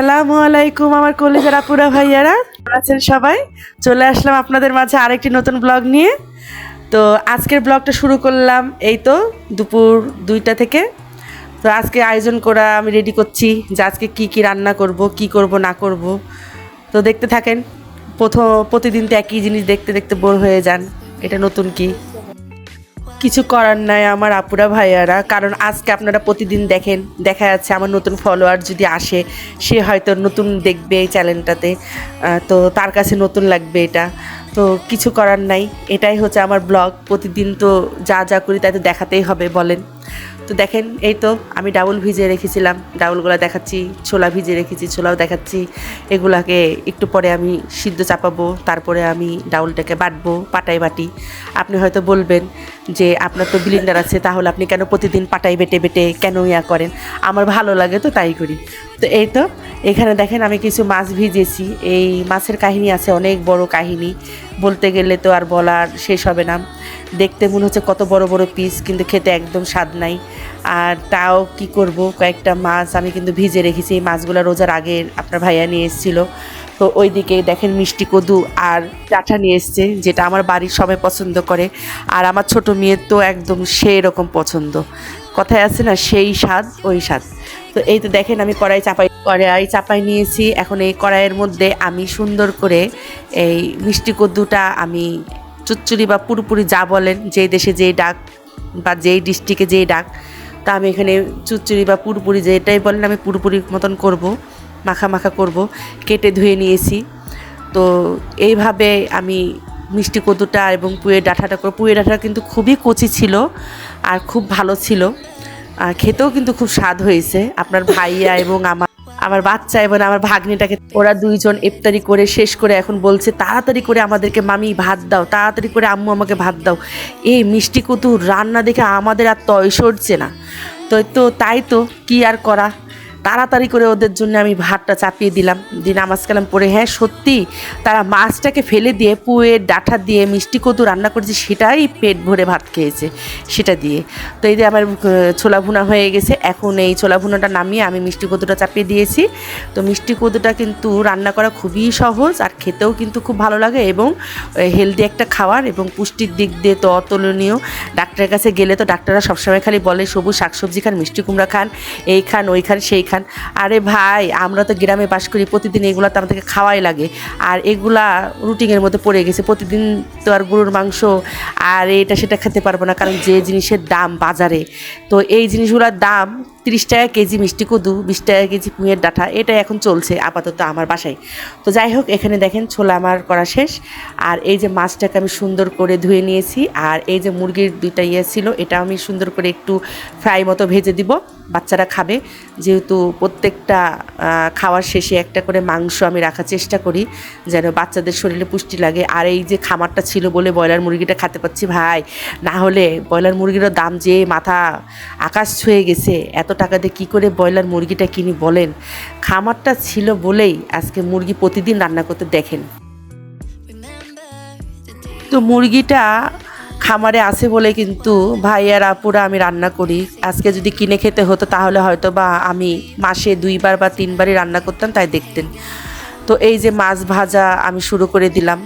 আসসালামু আলাইকুম আমার কলেজের আপুরা ভাইয়ারা। আছেন সবাই? চলে আসলাম আপনাদের মাঝে আরেকটি নতুন ব্লগ নিয়ে। তো আজকের ব্লগটা শুরু করলাম এই তো দুপুর দুইটা থেকে। তো আজকে আয়োজন করা আমি রেডি করছি যে আজকে কী কী রান্না করব, কি করব, না করব। তো দেখতে থাকেন প্রথম প্রতিদিন তো একই জিনিস দেখতে দেখতে বোর হয়ে যান। এটা নতুন কি? কিছু করার নাই আমার আপুরা ভাইয়ারা। কারণ আজকে আপনারা প্রতিদিন দেখেন, দেখা যাচ্ছে আমার নতুন ফলোয়ার যদি আসে, সে হয়তো নতুন দেখবে এই চ্যানেলটাতে তো তার কাছে নতুন লাগবে এটা। তো কিছু করার নাই, এটাই হচ্ছে আমার ব্লগ প্রতিদিন তো যা যা করি তাই তো দেখাতেই হবে, বলেন। তো দেখেন, এই তো আমি ডাউল ভিজিয়ে রেখেছিলাম। ডাউলগুলো দেখাচ্ছি, ছোলা ভিজিয়ে রেখেছি, ছোলাও দেখাচ্ছি। এগুলাকে একটু পরে আমি সিদ্ধ চাপাবো, তারপরে আমি ডাউলটাকে বাটবো পাটাই বাটি। আপনি হয়তো বলবেন যে আপনার তো ব্লিন্ডার আছে, তাহলে আপনি কেন প্রতিদিন পাটাই বেটে বেটে কেন ইয়া করেন? আমার ভালো লাগে তো তাই করি। তো এই তো, এখানে দেখেন আমি কিছু মাছ ভিজেছি। এই মাছের কাহিনী আছে, অনেক বড় কাহিনী। বলতে গেলে তো আর বলার শেষ হবে না। দেখতে মনে হচ্ছে কত বড় বড় পিস কিন্তু খেতে একদম স্বাদ নাই। আর তাও কি করব, কয়েকটা মাছ আমি কিন্তু ভিজে রেখেছি। এই মাছগুলো রোজার আগে আপনার ভাইয়া নিয়ে এসেছিল। তো ওইদিকে দেখেন মিষ্টি কদু আর চাটা নিয়ে এসছে, যেটা আমার বাড়ির সবাই পছন্দ করে। আর আমার ছোট মেয়ের তো একদম সেই রকম পছন্দ। কথায় আছে না, সেই স্বাদ, ওই স্বাদ। তো এই তো দেখেন আমি কড়াই চাপাই কড়াই চাপাই নিয়েছি। এখন এই কড়াইয়ের মধ্যে আমি সুন্দর করে এই মিষ্টি কদ্দুটা আমি চুচ্চুরি বা পুরোপুরি যা বলেন, যেই দেশে যেই ডাক বা যেই ডিস্ট্রিক্টে যেই ডাক, তা আমি এখানে চুচ্চুরি বা পুরোপুরি যেটাই বলেন আমি পুরোপুরি মতন করব। মাখা মাখা করব, কেটে ধুয়ে নিয়েছি। তো এইভাবে আমি মিষ্টি কদুটা এবং পুয়ের ডাঁটাটা করে পুয়ের ডাঁটা কিন্তু খুবই কচি ছিল আর খুব ভালো ছিল। আর খেতেও কিন্তু খুব স্বাদ হয়েছে। আপনার ভাইয়া এবং আমার আমার বাচ্চা এবং আমার ভাগ্নিটাকে ওরা দুইজন ইফতারি করে শেষ করে এখন বলছে, তাড়াতাড়ি করে আমাদেরকে মামি ভাত দাও, তাড়াতাড়ি করে আম্মু আমাকে ভাত দাও। এই মিষ্টি কতুর রান্না দেখে আমাদের আর তয় সরছে না তো তো তাই তো, কি আর করা? তাড়াতাড়ি করে ওদের জন্য আমি ভাতটা চাপিয়ে দিলাম। দিয়ে নামাজ কালাম পরে হ্যাঁ সত্যি তারা মাছটাকে ফেলে দিয়ে পুয়ের ডাঁটা দিয়ে মিষ্টি কদু রান্না করেছে, সেটাই পেট ভরে ভাত খেয়েছে, সেটা দিয়ে। তো এই যে আমার ছোলা ভুনা হয়ে গেছে, এখন এই ছোলা ভুনাটা নামিয়ে আমি মিষ্টি কদুটা চাপিয়ে দিয়েছি। তো মিষ্টি কদুটা কিন্তু রান্না করা খুবই সহজ আর খেতেও কিন্তু খুব ভালো লাগে এবং হেলদি একটা খাবার এবং পুষ্টির দিক দিয়ে তো অতুলনীয়। ডাক্তারের কাছে গেলে তো ডাক্তাররা সবসময় খালি বলে, সবুজ শাকসবজি খান, মিষ্টি কুমড়া খান, এই খান, ওই খান, সেই খান। আরে ভাই, আমরা তো গ্রামে বাস করি, প্রতিদিন এগুলো তো আমাদেরকে খাওয়াই লাগে। আর এগুলা রুটিনের মধ্যে পড়ে গেছে, প্রতিদিন তো আর গরুর মাংস, আর এটা সেটা খেতে পারব না, কারণ যে জিনিসের দাম বাজারে। তো এই জিনিসগুলোর দাম তিরিশ টাকা কেজি মিষ্টি কদু, বিশ টাকা কেজি কুঁয়ের ডাঁটা এটা এখন চলছে আপাতত আমার বাসায়। তো যাই হোক, এখানে দেখেন ছোলা আমার করা শেষ। আর এই যে মাছটাকে আমি সুন্দর করে ধুয়ে নিয়েছি, আর এই যে মুরগির দুইটা ইয়ে ছিল, এটা আমি সুন্দর করে একটু ফ্রাই মতো ভেজে দিব। বাচ্চারা খাবে। যেহেতু প্রত্যেকটা খাওয়ার শেষে একটা করে মাংস আমি রাখার চেষ্টা করি যেন বাচ্চাদের শরীরে পুষ্টি লাগে। আর এই যে খামারটা ছিল বলে ব্রয়লার মুরগিটা খেতে পাচ্ছি ভাই না হলে ব্রয়লার মুরগিরও দাম যে মাথা আকাশ ছুঁয়ে গেছে এত টাকা দিয়ে কী করে ব্রয়লার মুরগিটা কিনি বলেন? খামারটা ছিল বলেই আজকে মুরগি প্রতিদিন রান্না করতে দেখেন। তো মুরগিটা খামারে আছে বলে কিন্তু ভাই আর আপুরা আমি রান্না করি। আজকে যদি কিনে খেতে হতো তাহলে হয়তো বা আমি মাসে দুইবার বা তিনবারই রান্না করতাম, তাই দেখতেন। তো এই যে মাছ ভাজা আমি শুরু করে দিলাম।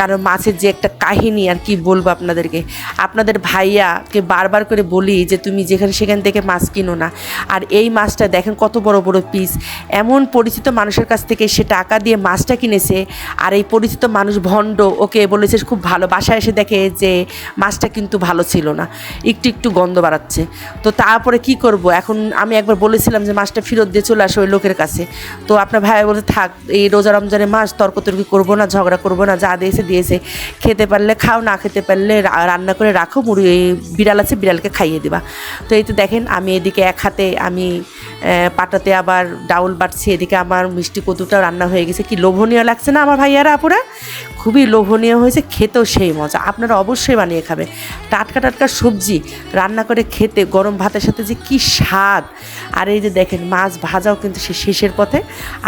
কারণ মাছের যে একটা কাহিনী আর কি বলব আপনাদেরকে। আপনাদের ভাইয়াকে বারবার করে বলি যে তুমি যেখানে সেখান থেকে মাছ কিনো না। আর এই মাছটা দেখেন কত বড় বড় পিস এমন পরিচিত মানুষের কাছ থেকে সে টাকা দিয়ে মাছটা কিনেছে আর এই পরিচিত মানুষ ভণ্ড, ওকে বলেছে খুব ভালো। বাসায় এসে দেখে যে মাছটা কিন্তু ভালো ছিল না। একটু একটু গন্ধ বাড়াচ্ছে। তো তারপরে কি করব? এখন আমি একবার বলেছিলাম যে মাছটা ফেরত দিয়ে চলে আসো ওই লোকের কাছে। তো আপনার ভাইয়া বলে থাক, এই রোজা রমজানের মাছ তর্কতর্কি করব না, ঝগড়া করব না, যা দিয়েছে দিয়েছে। খেতে পারলে খাও, না খেতে পারলে রান্না করে রাখো, মুড়ি বিড়াল আছে, বিড়ালকে খাইয়ে দেবা। তো এই তো দেখেন, আমি এদিকে এক হাতে আমি পাটাতে আবার ডাউল বাটছি, এদিকে আমার মিষ্টি কদুটাও রান্না হয়ে গেছে। কি লোভনীয় লাগছে না আমার ভাইয়ারা আপুরা? খুবই লোভনীয় হয়েছে, খেতেও সেই মজা। আপনারা অবশ্যই বানিয়ে খাবে। টাটকা টাটকা সবজি, রান্না করে খেতে, গরম ভাতের সাথে যে কি স্বাদ। আর এই যে দেখেন, মাছ ভাজাও কিন্তু সে শেষের পথে।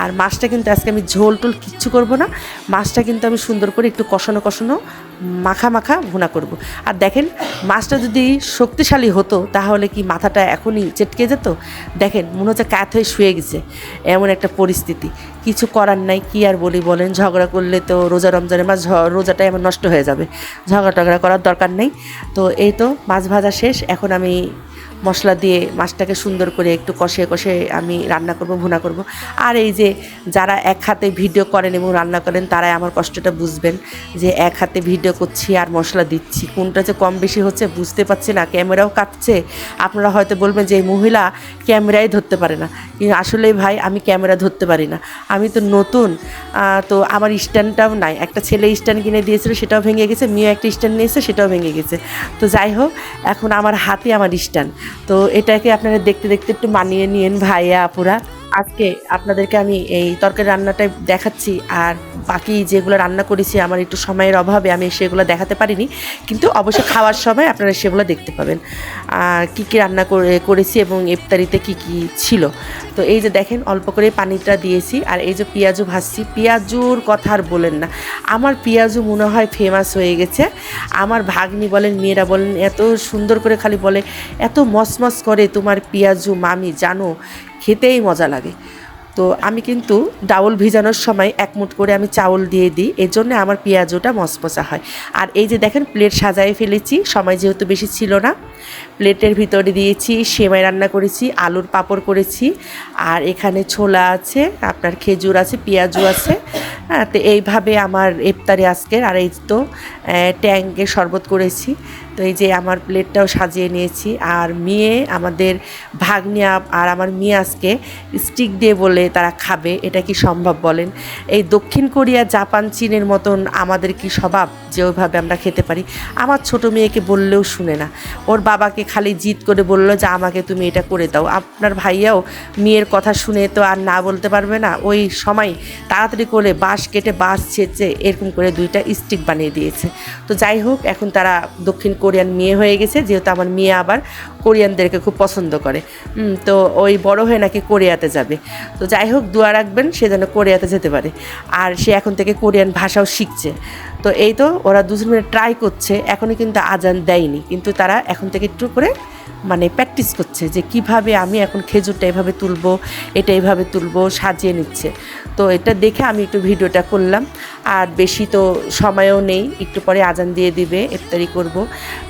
আর মাছটা কিন্তু আজকে আমি ঝোল ঝোল টোল কিচ্ছু করব না। মাছটা কিন্তু আমি সুন্দর করে একটু কষানো কষানো, মাখা মাখা ভুনা করব। আর দেখেন, মাছটা যদি শক্তিশালী হতো, তাহলে কি মাথাটা এখনই চেটকে যেত? দেখেন, মনে হচ্ছে কাত হয়ে শুয়ে গেছে। এমন একটা পরিস্থিতি। কিছু করার নাই, কি আর বলি বলেন? ঝগড়া করলে তো রোজা রমজানের মাছ রোজাটাই আমার নষ্ট হয়ে যাবে। ঝগড়া টগড়া করার দরকার নেই। তো এই তো, মাছ ভাজা শেষ। এখন আমি মশলা দিয়ে মাছটাকে সুন্দর করে একটু কষে কষে আমি রান্না করব, ভুনা করব। আর এই যে যারা এক হাতে ভিডিও করেন এবং রান্না করেন, তারাই আমার কষ্টটা বুঝবেন যে এক হাতে ভিডিও করছি আর মশলা দিচ্ছি। কোনটা যে কম বেশি হচ্ছে বুঝতে পারছি না, ক্যামেরাও কাটছে। আপনারা হয়তো বলবেন যে এই মহিলা ক্যামেরাই ধরতে পারে না। কিন্তু আসলে ভাই, আমি ক্যামেরা ধরতে পারি না। আমি তো নতুন তো আমার স্ট্যান্ডটাও নাই। একটা ছেলে স্ট্যান্ড কিনে দিয়েছিল, সেটাও ভেঙে গেছে। মেয়ে একটা স্ট্যান্ড নিয়েছে, সেটাও ভেঙে গেছে। তো যাই হোক, এখন আমার হাতে আমার স্ট্যান্ড। তো এটাকে আপনারা দেখতে দেখতে একটু মানিয়ে নিয়েন ভাইয়া আপুরা। আজকে আপনাদেরকে আমি এই তরকারি রান্নাটাই দেখাচ্ছি, আর বাকি যেগুলো রান্না করেছি আমার একটু সময়ের অভাবে আমি সেগুলো দেখাতে পারিনি, কিন্তু অবশ্যই খাওয়ার সময় আপনারা সেগুলো দেখতে পাবেন। আর কী কী রান্না করে, করেছি এবং ইফতারিতে কী কী ছিল। তো এই যে দেখেন, অল্প করে পানিটা দিয়েছি, আর এই যে পেঁয়াজু ভাজছি। পেঁয়াজুর কথা আর বলেন না। আমার পেঁয়াজু মনে হয় ফেমাস হয়ে গেছে। আমার ভাগ্নি বলেন, মেয়েরা বলেন, এত সুন্দর করে খালি বলে, এত মসমস করে তোমার পেঁয়াজু মামি, জানো? খেতেই মজা লাগে। তো আমি কিন্তু ডাউল ভিজানোর সময় এক মুঠ করে আমি চাউল দিয়ে দিই, এর জন্য আমার পেঁয়াজুটা মচমচা হয়। আর এই যে দেখেন, প্লেট সাজায় ফেলেছি, সময় যেহেতু বেশি ছিল না, প্লেটের ভিতরে দিয়েছি, সেমাই রান্না করেছি, আলুর পাঁপড় করেছি, আর এখানে ছোলা আছে, আপনার খেজুর আছে পেঁয়াজু আছে হ্যাঁ তো এইভাবে আমার ইফতারি আজকের, আর এই তো ট্যাঙ্কে শরবত করেছি। তো এই যে আমার প্লেটটাও সাজিয়ে নিয়েছি। আর মেয়ে আমাদের ভাগ্নিয়া আর আমার মেয়ে আজকে স্টিক দিয়ে বলে তারা খাবে, এটা কি সম্ভব বলেন? এই দক্ষিণ কোরিয়া, জাপান, চীনের মতন আমাদের কি স্বভাব যে ওইভাবে আমরা খেতে পারি? আমার ছোট মেয়েকে বললেও শুনে না। ওর বাবাকে খালি জিদ করে বলল যে, আমাকে তুমি এটা করে দাও। আপনার ভাইয়াও মেয়ের কথা শুনে তো আর না বলতে পারবে না। ওই সময় তাড়াতাড়ি করে বাঁশ কেটে বাঁশ ছেঁচে এরকম করে দুইটা স্টিক বানিয়ে দিয়েছে। তো যাই হোক, এখন তারা দক্ষিণ কোরিয়ান মেয়ে হয়ে গেছে, যেহেতু আমার মেয়ে আবার কোরিয়ানদেরকে খুব পছন্দ করে। তো ওই বড় হয়ে নাকি কোরিয়াতে যাবে। তো যাই হোক, দোয়া রাখবেন, সে যেন কোরিয়াতে যেতে পারে। আর সে এখন থেকে কোরিয়ান ভাষাও শিখছে। তো এই তো ওরা দুজন মিলে ট্রাই করছে, এখনও কিন্তু আজান দেয়নি। কিন্তু তারা এখন থেকে একটু করে মানে প্র্যাকটিস করছে যে কীভাবে আমি এখন খেজুরটা এভাবে তুলবো, এটা এভাবে তুলবো, সাজিয়ে নিচ্ছে। তো এটা দেখে আমি একটু ভিডিওটা করলাম। আর বেশি তো সময়ও নেই, একটু পরে আজান দিয়ে দিবে, ইফতারি করব।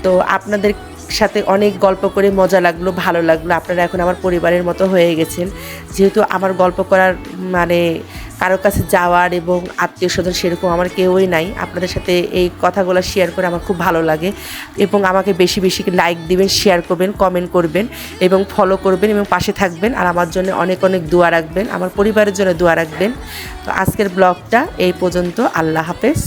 তো আপনাদের সাথে অনেক গল্প করে মজা লাগল, ভালো লাগল। আপনারা এখন আমার পরিবারের মতো হয়ে গেছেন। যেহেতু আমার গল্প করার মানে কারোর কাছে যাওয়ার এবং আত্মীয় স্বজন সেরকম আমার কেউই নাই। আপনাদের সাথে এই কথাগুলো শেয়ার করে আমার খুব ভালো লাগে এবং আমাকে বেশি বেশি লাইক দিবেন শেয়ার করবেন কমেন্ট করবেন এবং ফলো করবেন এবং পাশে থাকবেন আর আমার জন্য অনেক অনেক দোয়া রাখবেন, আমার পরিবারের জন্য দোয়া রাখবেন। তো আজকের ব্লগটা এই পর্যন্ত। আল্লাহ হাফেজ।